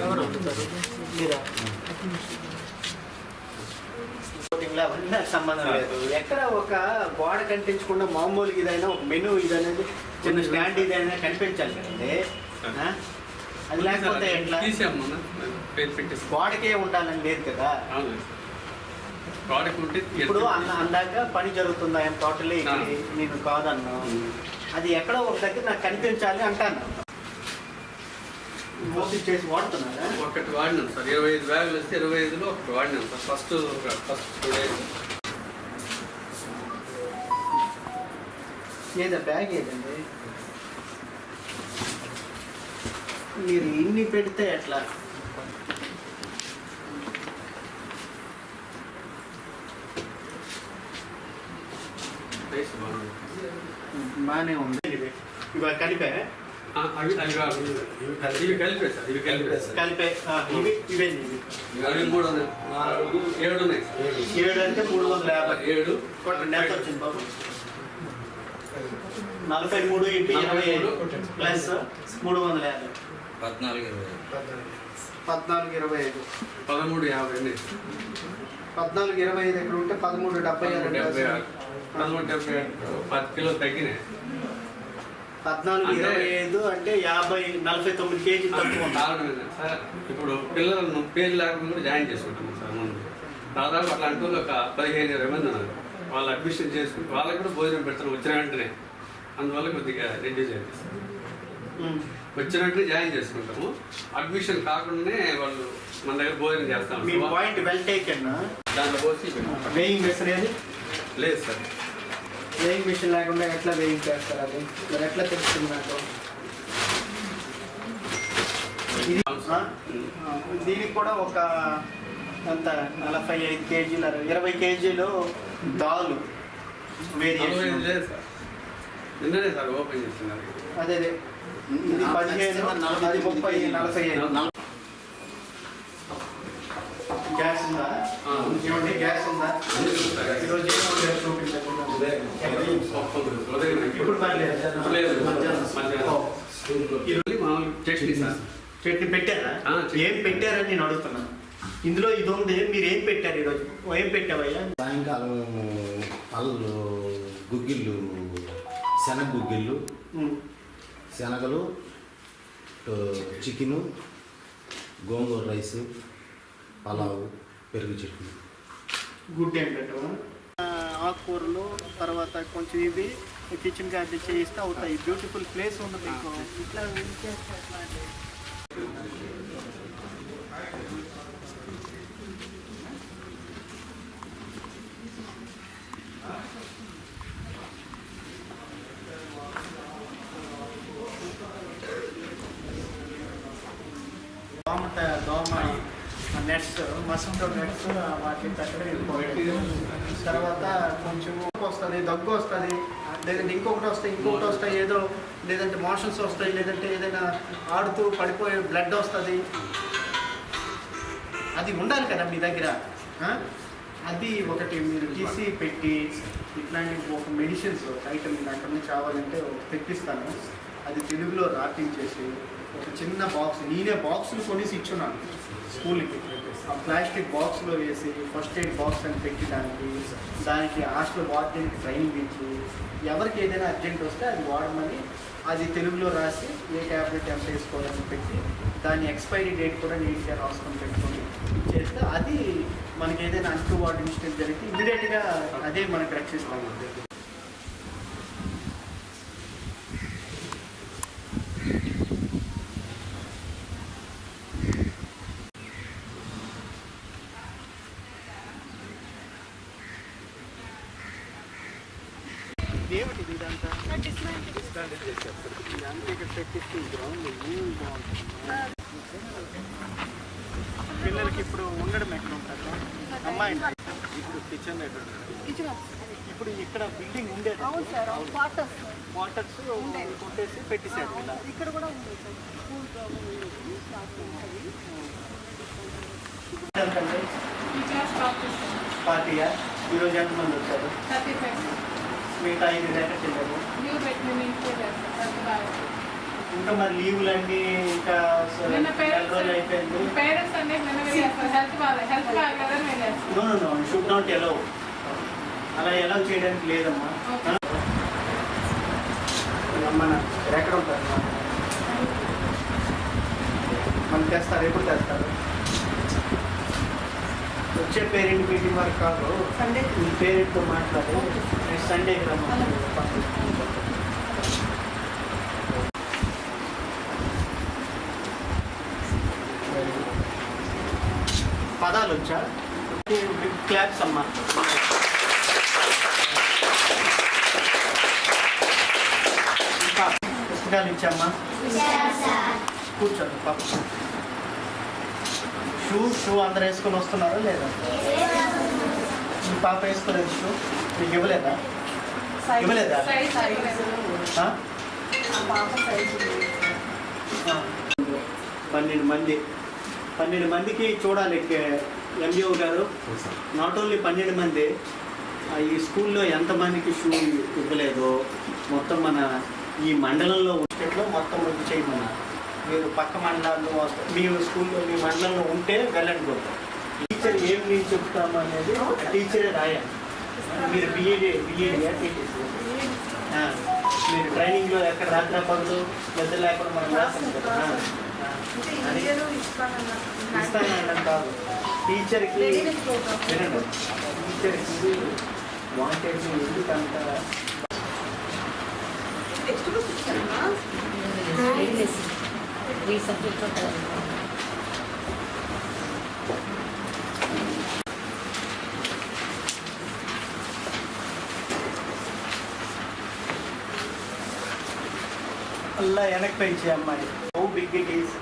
ఎవరు మీరా? అవన్నీ సంబంధం లేదు. ఎక్కడ ఒక గోడ కనిపించకుండా మామూలుగా ఇదైనా ఒక మెనూ ఇదనేది చిన్న స్టాండ్ ఇదైనా కనిపించాలి కదండి. ఆ? అది లేకపోతే ఎట్లా? గోడకే ఉండాలని లేదు కదా. ఇప్పుడు అన్న అందాక పని జరుగుతుందా ఏం టోటలీ. నేను కాదన్నా. అది ఎక్కడో ఒక దగ్గర నాకు కనిపించాలి అంటాను. మోసం చేసి వాడుతున్నారా ఒకటి వాడినాం సార్. ఇరవై ఐదు బ్యాగులు వస్తే ఇరవై ఐదులో ఒకటి వాడినాం sir. First first two days ఏదా బ్యాగ్ ఏదండి? మీరు ఇన్ని పెడితే ఎట్లా? బాగానే ఉంది. ఇవాళ కలిపే అవి అవి కాదు. ఇవి కలిపే సార్ ఇవి కలిపే సార్ కలిపే ఆ, ఇవి ఇవే ఇవి. అవి మూడు ఉన్నాయి నాలుగు ఏడు ఉన్నాయి. ఏడు అంటే మూడు వందల యాభై. ఏడు. ఎంత వచ్చింది బాబు? నలభై మూడు ఇంటూ ఇరవై ఐదు ప్లస్ మూడు వందల యాభై. పద్నాలుగు ఇరవై పద్నాలుగు ఇరవై ఐదు. పదమూడు యాభై ఉన్నాయి పద్నాలుగు ఇరవై ఐదు ఎక్కడ ఉంటే పదమూడు డెబ్బై ఆరు పదమూడు డెబ్బై ఆరు. పదమూడు డెబ్బై ఆరు. పది కిలో తగ్గినాయి. పద్నాలుగు ఇరవై ఐదు అంటే యాభై నలభై తొమ్మిది కేజీ తక్కువ సార్ ఇప్పుడు పిల్లలను పేరు లేకుండా కూడా జాయిన్ చేసుకుంటున్నాం సార్ ముందు దాదాపు అట్లాంటి వాళ్ళు ఒక పదిహేను ఇరవై మంది ఉన్నారు. వాళ్ళు అడ్మిషన్ చేసుకుని వాళ్ళకి కూడా భోజనం పెడతారు వచ్చిన వెంటనే. అందువల్ల కొద్దిగా రెడ్యూస్ అయింది సార్. వచ్చిన వెంటనే జాయిన్ చేసుకుంటాము. అడ్మిషన్ కాకుండానే వాళ్ళు మన దగ్గర భోజనం చేస్తాం మీ పాయింట్ వెల్ టేకెన్ దాంట్లో పోసి ఏది? లేదు సార్. వేయింగ్ మిషన్ లేకుండా ఎట్లా వేయింగ్ చేస్తారు అది? మరి ఎట్లా తెలుస్తుంది నాకు? దీనికి కూడా ఒక అంత నలభై ఐదు కేజీలు అరవై- ఇరవై కేజీలు దాలు వేరియేషన్ ఐదు లేదు సార్. నిన్ననే సార్ ఓపెన్ చేస్తున్నారు. అదే అదే. ఇది పదిహేను అది ముప్పై నలభై ఐదు. గ్యాస్ ఉందా. ఏమండి గ్యాస్ ఉందా ఈరోజు ఏం వండారు చూపించండి ఇప్పుడు మధ్యాహ్నం. మధ్యాహ్నం ఇది మామూలు చట్నీ సార్ చట్నీ పెట్టారా ఆ, చట్నీ. ఏం పెట్టారని నేను అడుగుతున్నాను ఇందులో ఇది ఉంది మీరు ఏం పెట్టారు ఈరోజు ఏం పెట్టావయ్యా సాయంకాలం పళ్ళు గుగ్గిళ్ళు శనగ గుగ్గిళ్ళు శనగలు చికెను గోంగూర రైస్ పలావు పెరుగు చట్నీ గుడ్ ఏం పెట్టాము ఆకుకూరలు తర్వాత కొంచెం ఇవి కిచెన్ గార్డెన్ చేయిస్తే అవుతాయి. బ్యూటిఫుల్ ప్లేస్ ఉంది మీకు ఇట్లా చేస్తే ఎట్లా అండి? దోమ త- దోమ మసంతో నెక్స్ట్ నెట్స్ వాటి పెట్టడం ఇంపార్టెంట్ తర్వాత కొంచెం వస్తుంది దగ్గు వస్తుంది లేదంటే ఇంకొకటి వస్తాయి ఇంకొకటి వస్తాయి ఏదో లేదంటే మోషన్స్ వస్తాయి లేదంటే ఏదైనా ఆడుతూ పడిపోయే బ్లడ్ వస్తుంది. అది ఉండాలి కదా మీ దగ్గర అది ఒకటి మీరు తీసి పెట్టి ఇట్లాంటి ఒక మెడిసిన్స్ ఐటమ్ అక్కడ నుంచి కావాలంటే ఒకటి తెప్పిస్తాను. అది తెలుగులో రాపించేసి ఒక చిన్న బాక్స్ నేనే బాక్సులు కొనేసి ఇచ్చున్నాను స్కూల్కి. ప్లాస్టిక్ బాక్స్లో వేసి ఫస్ట్ ఎయిడ్ బాక్స్ అని పెట్టి దానికి దానికి హాస్టల్ వాడడానికి ట్రైనింగ్ ఇచ్చి ఎవరికి ఏదైనా అర్జెంట్ వస్తే అది వాడమని అది తెలుగులో రాసి ఏ ట్యాబ్లెట్ ఎంత వేసుకోవాలని పెట్టి దాని ఎక్స్పైరీ డేట్ కూడా నీట్గా రాసుకొని పెట్టుకొని చేస్తే అది మనకి ఏదైనా అంటూ వాటి మిస్టేక్ జరిగితే ఇమీడియట్గా అదే మనకు రక్షిస్తాం ఏమిటి ఇదంతా? ఇదంతా ఇక్కడ పెట్టిస్తే గ్రౌండ్ ఏం బాగుంటుంది? పిల్లలకి ఇప్పుడు ఉండడం ఎక్కడ ఉంటారు అమ్మాయి ఇప్పుడు కిచెన్ ఎక్కడ ఉంటుంది? ఇప్పుడు ఇక్కడ బిల్డింగ్ ఉండేది. అవును సార్ క్వార్టర్స్ వాటర్స్ కొట్టేసి పెట్టేశారు ఇక్కడ కూడా ఉంది సార్. పార్టీయా? ఈరోజు ఎంతమంది వచ్చారు? థర్టీ ఫైవ్ మిగతా ఐదు లీవ్ ఇంకా మరి లీవులన్నీ ఇంకా నిన్న రోజులు అయిపోయింది. పేరెంట్స్ పేరెంట్స్ అన్నీ నిన్న వెళ్ళేస్తారు హెల్త్ బాగా హెల్త్ బాగాలేదని వెళ్ళేస్తాం no no no should not అలా ఎలవ్ చేయడానికి లేదమ్మా. మన ఎక్కడ ఉంటారు. మనం తెస్తారు ఎప్పుడు తెస్తారు వచ్చే పేరెంట్ మీటింగ్ వరకు కాదు. సండే మీ పేరెంట్తో మాట్లాడి. నెక్స్ట్ సండేకి రమ్మని పదాలు వచ్చా? బిగ్ క్లాప్స్ అమ్మా. ఇంకా పుస్తకాలు ఇచ్చామ్మా కూర్చోండి పాప. షూ షూ అందరు వేసుకొని వస్తున్నారా లేదా? మీ పాప వేసుకోలేదు షూ. మీకు ఇవ్వలేదా? ఇవ్వలేదా? పన్నెండు మంది. పన్నెండు మందికి చూడాలి ఎంబీఓ గారు. నాట్ ఓన్లీ పన్నెండు మంది ఈ స్కూల్లో ఎంతమందికి షూ ఇవ్వలేదో మొత్తం మన ఈ మండలంలో స్టేట్లో మొత్తం వచ్చి చేయమన్నారు. మీరు పక్క మండలాల్లో వస్త- మీ స్కూల్లో మీ మండలంలో ఉంటే వెళ్ళండి గో టీచర్ ఏం నేను చెప్తాము అనేది టీచరే రాయాలి. మీరు బిఏడి బిఏడి మీరు ట్రైనింగ్లో ఎక్కడ రాత్రి పగలు పెద్ద లేకుండా మనం రాస్తాం కదా. కాదు. టీచర్కి వినండి. టీచర్కి వాంటెడ్ ఎందుకంత అలా వెనక్కి పెంచే అమ్మాయి how big it is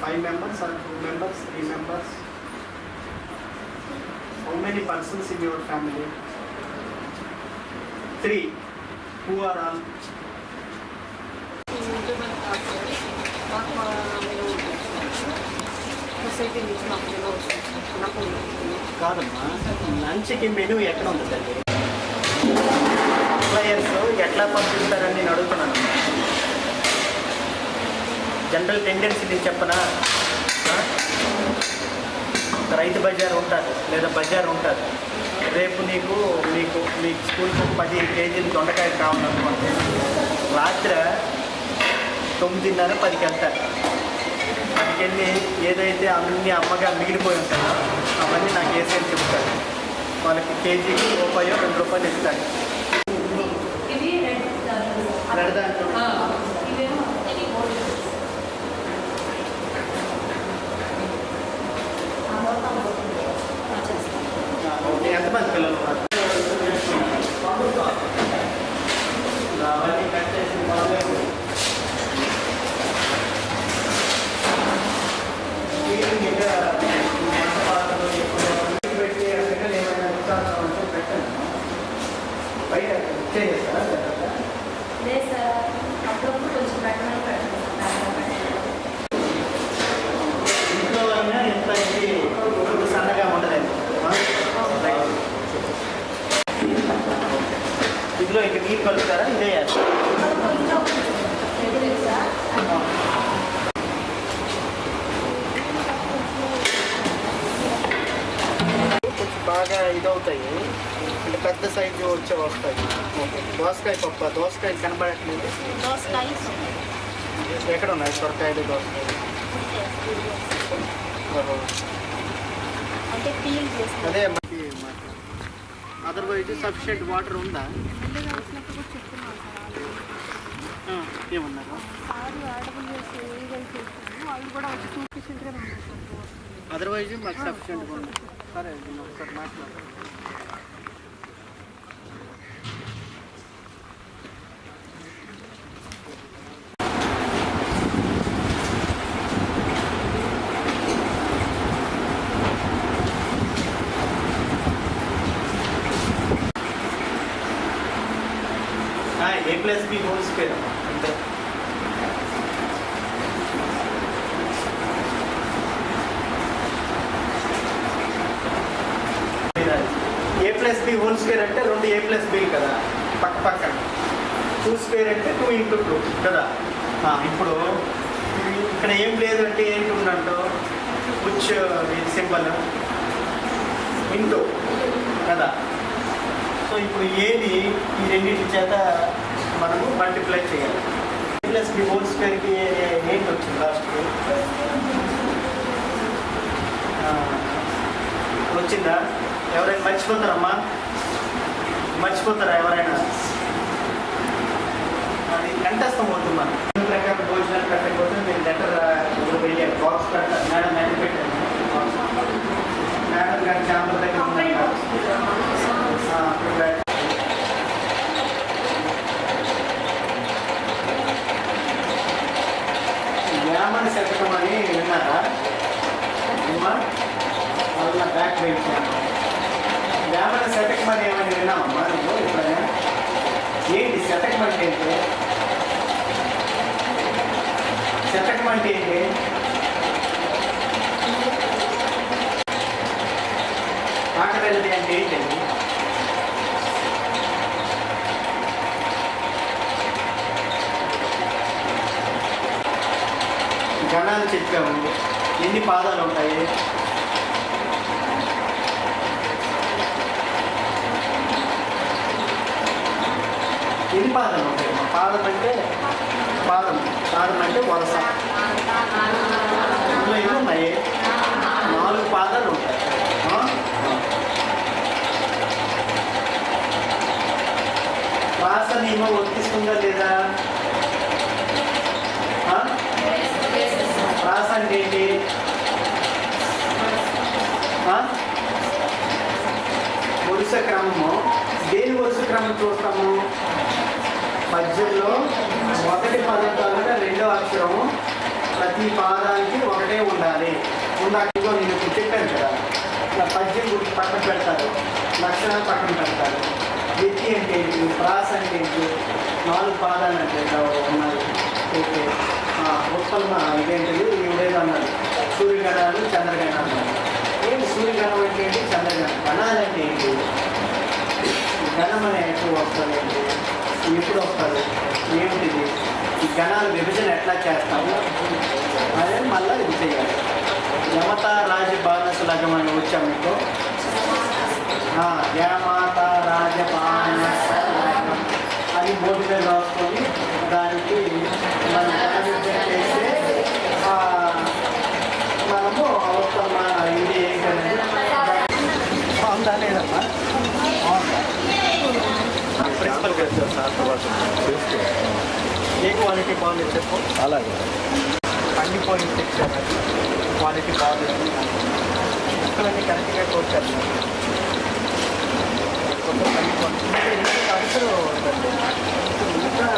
five members are two members three members how many persons in your family three who are all Society నుంచి మాకు నాకు కాదమ్మా లంచ్కి మెనూ ఎక్కడ ఉంటుందండి ఎంప్లాయర్స్ ఎట్లా పంపిస్తారని నేను అడుగుతున్నాను. జనరల్ టెండెన్సీ నేను చెప్పనా? రైతు బజార్ ఉంటుంది లేదా బజార్ ఉంటుంది. రేపు నీకు మీకు మీ స్కూల్కి ఒక పది కేజీలు దొండకాయ కావాలనుకోండి రాత్రి తొమ్మిదిన్నర పదికి వెళ్తారు. వెళ్ళి ఏదైతే అన్ని అమ్మగా మిగిలిపోయి ఉంటాయో అవన్నీ నాకు వేసేది చెప్తారు వాళ్ళకి కేజీకి రూపాయో రెండు రూపాయలు ఇస్తాడు. రెడ్ దాంట్లో ఇదేమో ఓకే, ఎంతమంది పిల్లలు ఉన్నారు అవన్నీ కట్ చేసి బాగా క్లీనింగ్ ఇంకా వంట పాత్రలు ఎక్కువ పెట్టి అందుకని ఏమైనా ఉత్సాహం అంటే పెట్టండి బయట చేసేస్తారా లేదు సార్ అప్పుడప్పుడు కొంచెం పెట్టమని పెట్టండి ఇంట్లో అయినా ఎంత ఇది ఇప్పుడు సన్నగా ఉండలేదు ఇందులో ఇంకా నీళ్ళు కలుపుతారా? ఇదే బాగా ఇదవుతాయి. అంటే పెద్ద సైజు వచ్చే వస్తాయి. దోసకాయ పప్పు దోసకాయలు కనబడట్లేదు. దోసకాయ. ఎక్కడ ఉన్నాయి? సొరకాయలు దోసకాయలు. అదే మనకి అదర్వైజ్ సఫిషియెంట్ వాటర్ ఉందా? ఏమన్నారు అదర్వైజ్ మాకు సఫిషియెంట్గా ఉంది? సరే నేను ఒకసారి మాట్లాడతాను A plus B whole square అంతే A plus B whole square అంటే రెండు ఏ ప్లస్ బి కదా. పక్క పక్కన. టూ స్క్వేర్ అంటే టూ ఇంటూ టూ కదా. ఇప్పుడు ఇక్కడ ఏం లేదు అంటే ఏంటి ఉందంటో? Which symbol. ఇంటూ కదా. సో ఇప్పుడు ఏది ఈ రెండింటి చేత మనము మల్టిప్లై చేయాలి. ప్లస్ బి హోల్ స్క్వేర్కి ఏంటి వచ్చింది లాస్ట్కి వచ్చిందా? ఎవరైనా మర్చిపోతారమ్మా? మర్చిపోతారా ఎవరైనా? అది కంఠస్థం అవుతుంది? మనం ప్రకారం భోజనాలు పెట్టకపోతే మీరు లెటర్ వెళ్ళారు బాక్స్ పెట్టారు మేడం మెయిన్ పెట్టారు. మేడం గారి ఛాంబర్ దగ్గర వేమన శతకం అని విన్నారా? అమ్మా వాళ్ళ బ్యాక్ బెంచ్ బ్రాహ్మణ శతకం అని ఏమని విన్నామమ్మా నువ్వు ఎప్పుడైనా ఏంటి శతకం అంటే? ఏంటి శతకం అంటే? ఏంటి ఆకలి అంటే ఏంటండి గణాలు చెప్పాము. ఎన్ని పాదాలు ఉంటాయి? ఎన్ని పాదం ఉంటాయి పాదం అంటే పాదం. పాదం అంటే వరస ఇందులో ఎన్ని ఉన్నాయి? నాలుగు పాదాలు ఉంటాయి. శ్వాస నియమం వర్తిస్తుందా లేదా? ఆ? అంటే ఏంటి? వరుస క్రమము. దేని వరుస క్రమం చూస్తాము పద్యంలో మొదటి పదం తర్వాత రెండో అక్షరము. ప్రతి పాదానికి ఒకటే ఉండాలి. ఉండాలిగో నేను ఇప్పుడు చెప్పాను కదా. ఇట్లా పద్యం గురించి పక్కన పెడతారు. లక్షణాలు పక్కన పెడతారు. వ్యక్తి అంటే ఏంటి? ప్రాస అంటే ఏంటి? నాలుగు పాదాలు అంటే ఇలా ఉన్నాయి ఓకే. ఉత్పన్న ఇదేంటిది ఇవిడేదో అన్నారు. సూర్యగణాలు చంద్రగణాలు ఏంటి సూర్యగణం అంటే ఏంటి? చంద్రగణం గణాలు అంటే ఏంటి? గణం అనే ఎప్పుడు వస్తుంది ఏంటి ఎప్పుడు వస్తుంది ఏమిటిది ఈ గణాల విభజన ఎట్లా చేస్తాము అదే మళ్ళీ ఇది చేయాలి. యమత రాజ బానస లగం వచ్చాము వచ్చాం మీకు? యమత రాజ బానస అని బోర్డు మీద రాసుకొని దానికి మనం విభజన చేస్తే మనము అవసరం ఇది ఏంటంటే బాగుందా లేదమ్మా ఏ క్వాలిటీ బాగుంది చెప్పు అలాగే అన్ని పండిపోయిన తెచ్చాను క్వాలిటీ బాగుంది ముక్కలన్నీ కరెక్ట్గా కోర్చారు కొంత పండిపోయింది అందరూ ఇంకా